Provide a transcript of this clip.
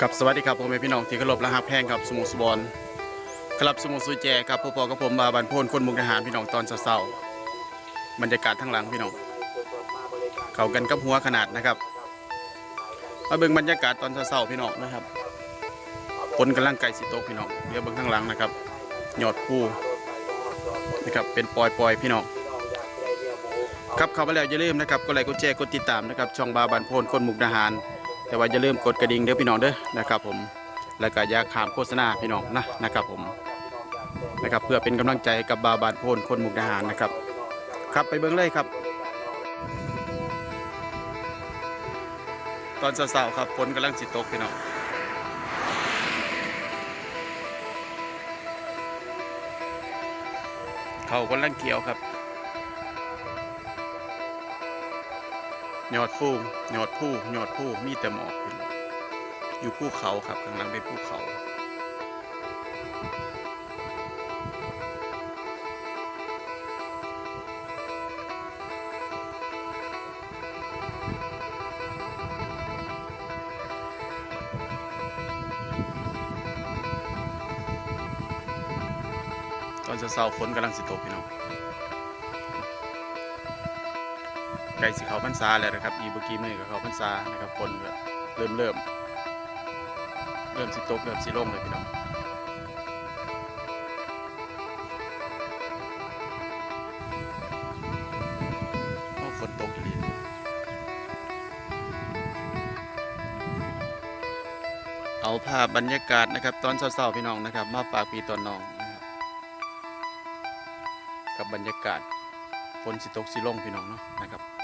ครับสวัสดีครับผมเป็นพี่น้องที่เคารพและฮักแพงครับสมุทรสุบรครับสมุทรสุแจครับพ่อๆกับผมบาบันโพนคนมุกดาหารพี่น้องตอนเศร้าๆบรรยากาศทั้งหลังพี่น้อง เข้ากันกับหัวขนาดนะครับมาเบิ่งบรรยากาศตอนเศร้าๆพี่น้องนะครับฝนกำลังไก่สิตกพี่น้องเดี๋ยวเบิ่งข้างหลังนะครับยอดผู้นะครับเป็นปอยๆพี่น้องครับเข้ามาแล้วอย่าลืมนะครับกดไลค์กดแชร์กดติดตามนะครับช่องบาบันโพนคนมุกดาหาร แต่ว่าอย่าลืมกดกระดิ่งเด้อพี่น้องเด้อนะครับ ผมแล้วก็อย่าข้ามโฆษณาพี่น้องนะนะครับ ผมนะครับ เพื่อเป็นกำลังใจกับบาบานโพนคนมุกดาหารนะครับ ครับไปเบิ้งเลยครับ ตอนเช้าๆครับฝนกำลังสิตกพี่น้องเขากำลังเกี่ยวครับ ยอดฟูยอดผู้ยอดผู้มีแต่หมอกอยู่ภูเขาครับข้างหลังเป็นภูเขาตอนเช้าฝนกำลังสิตกพี่น้อง ใกล้สิเขาพรรษาแล้วนะครับอีกเมื่อกี้มือกับเขาพรรษานะครับฝนเริ่มเริ่มเริ่มสิตกเริ่มสิลงเลยพี่น้องฝนตกอีเอาภาพบรรยากาศนะครับ ตอนเช้าๆพี่น้องนะครับ มาฝากพี่ตอนน้องนะครับกับบรรยากาศฝนสิตกสิลงพี่น้องเนาะนะครับ